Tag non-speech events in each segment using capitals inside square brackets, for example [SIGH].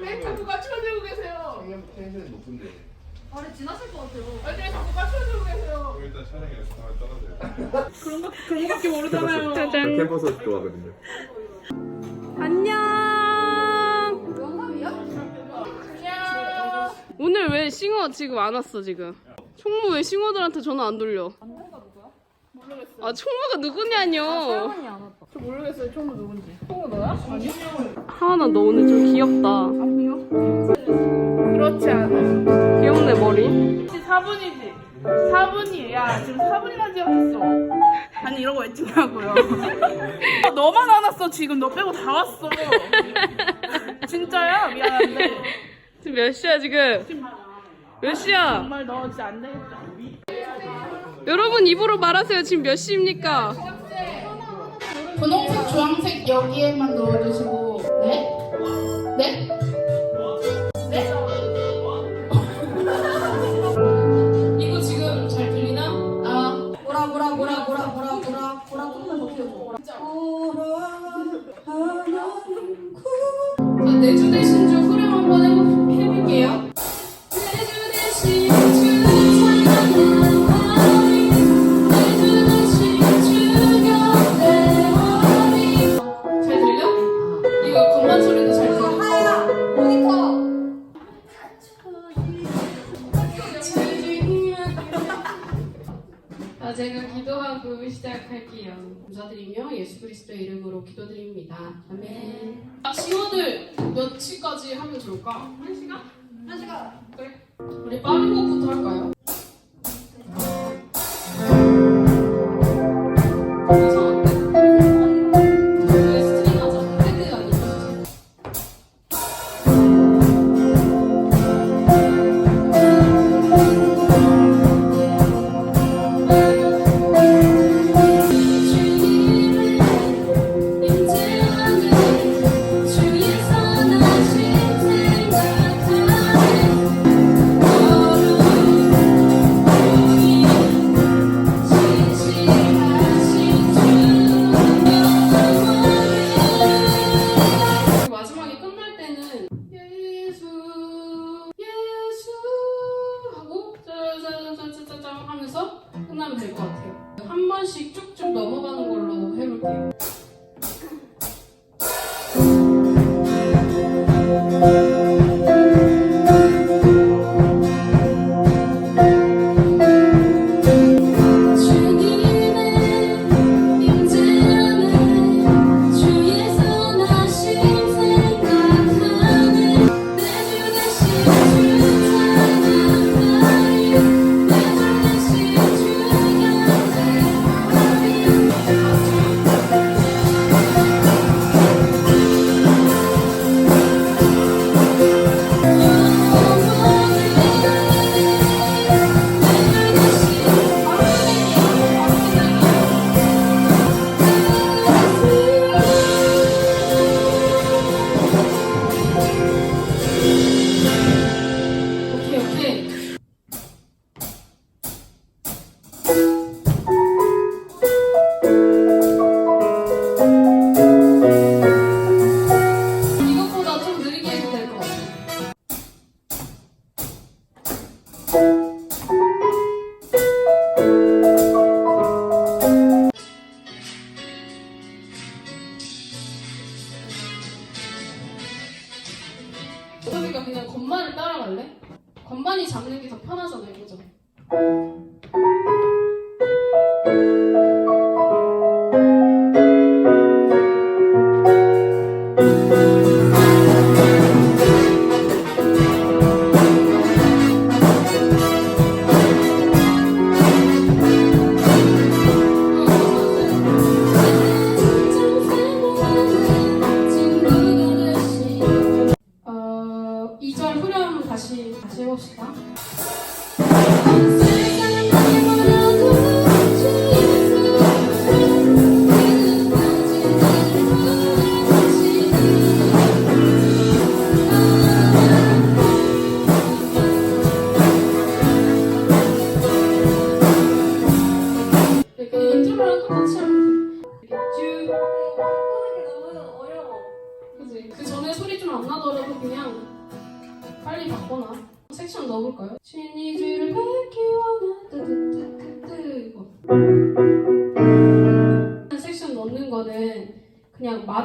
네, 자꾸 까칠해지고 계세요. 청년 텐션이 높은데. 말이 지나실 것 같아요. 아니, 자꾸 까칠해지고 계세요. 일단 촬영에 연습을 떠나세요. 그런 거, 그런 거밖에 모르잖아요. 짜잔. 캠퍼스 좋아하거든요. 안녕. 영감이야? 안녕. 오늘 왜 싱어 지금 안 왔어 지금? 총무 왜 싱어들한테 전화 안 돌려? 모르겠어요. 아 총무가 누구냐뇨? 모르겠어요. 총무 누군지. 총무 너야? 아니. 하은아 너 오늘 좀 귀엽다. 그렇지 않아. 귀엽네 머리. 혹시 4분이지? 4분이. 야, 지금 4분이나 지었어. 아니, 이런 거 왜 찍냐고요. 어, 너만 안 왔어, 지금. 너 빼고 다 왔어. 진짜야? 미안한데. 지금 몇 시야 지금? 몇 시야? 정말 너 진짜 안 되겠다. 여러분 입으로 말하세요. 지금 몇 시입니까? 분홍색, 주황색 여기에만 넣어주시고. 네? 네? 네? [LAUGHS] 이거 지금 잘 들리나? 아. 보라 보라 보라 보라 보라 보라 보라 조금만 더 키워줘. 자, 내주 대신 기도드립니다. 아멘. 아, 몇 시까지 하면 좋을까? 한 시간? 한 시간. 그래. 우리 빠른 곡부터 할까요?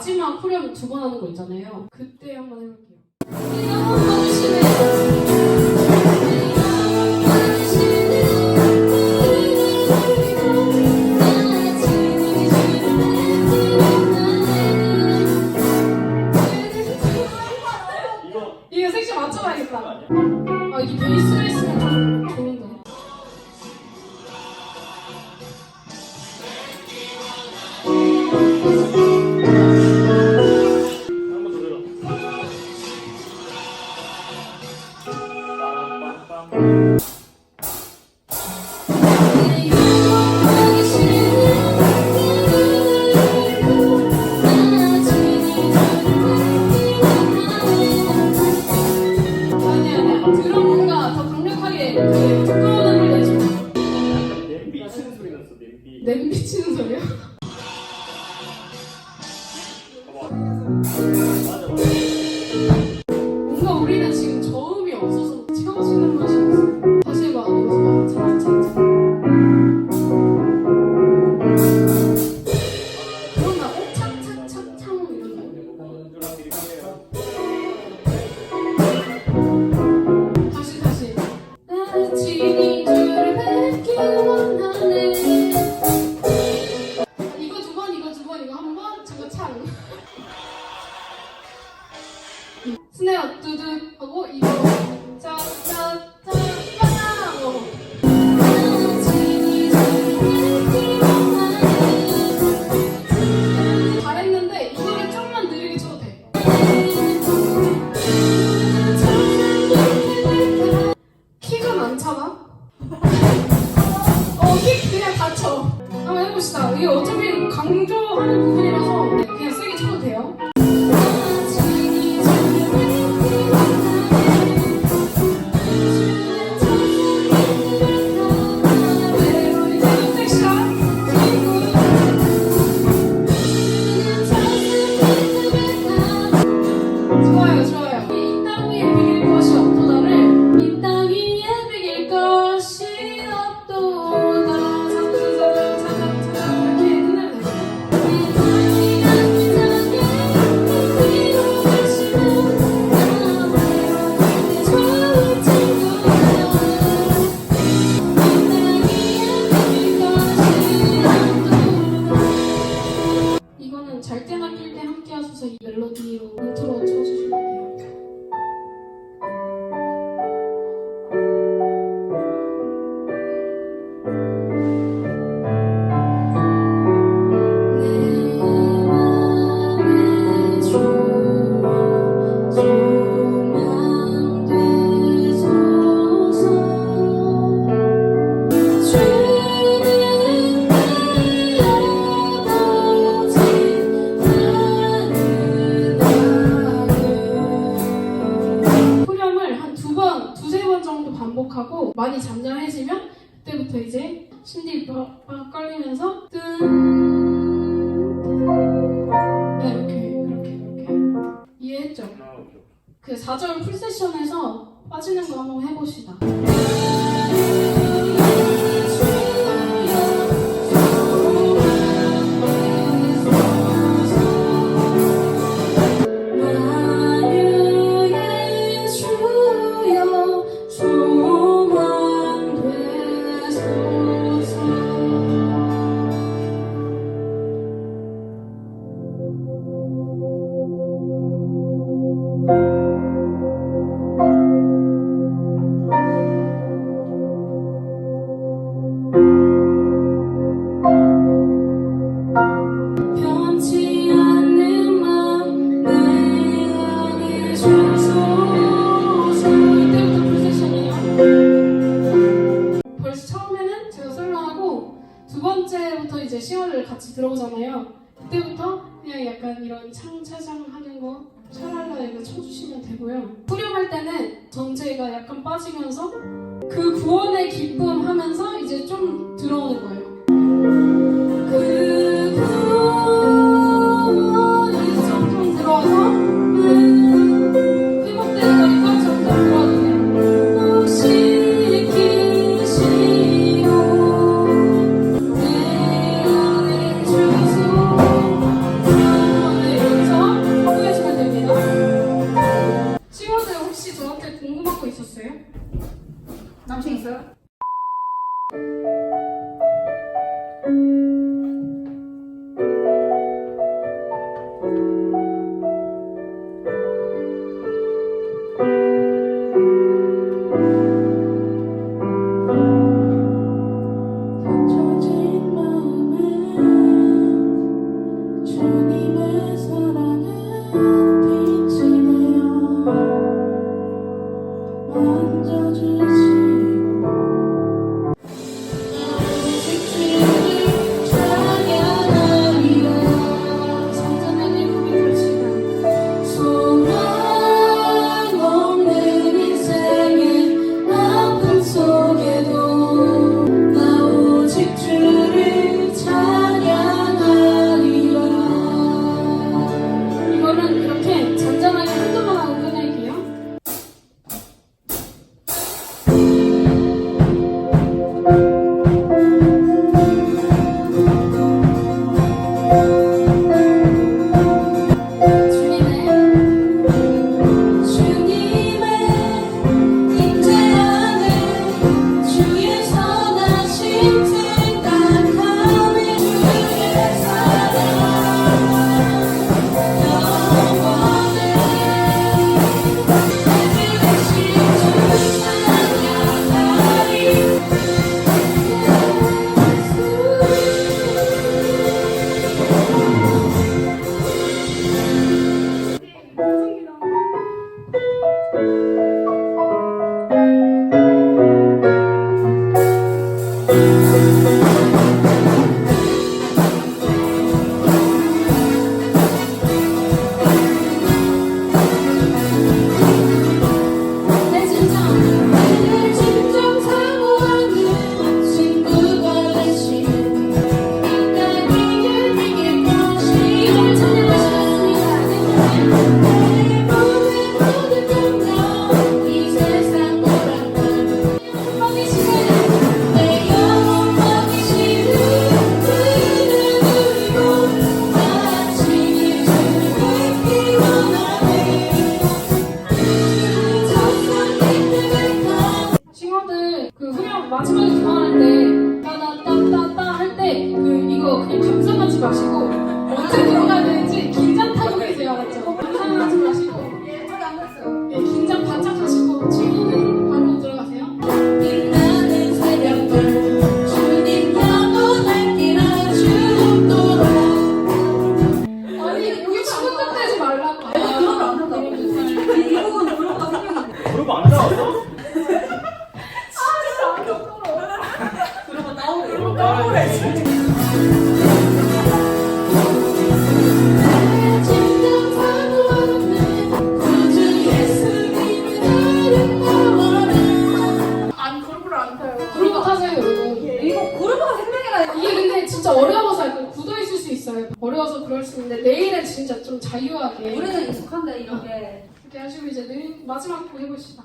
마지막 프레임 두 번 하는 거 있잖아요. 그때 한번 해볼게요. 약간 빠지면서 그 구원의 기쁨 하면서 이제 좀 들어오는 거예요. 있었어요? 남친 있어요? 얹어주 마지막에 더 하는데 따다따따따 할 때 그 이거 그냥 감상하지 마시고 관심을 이제 늘 마지막 보내보시다.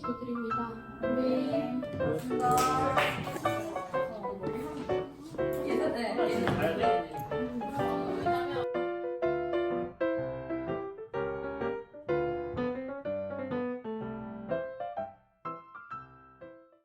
기도드립니다. 아멘. 네. 네.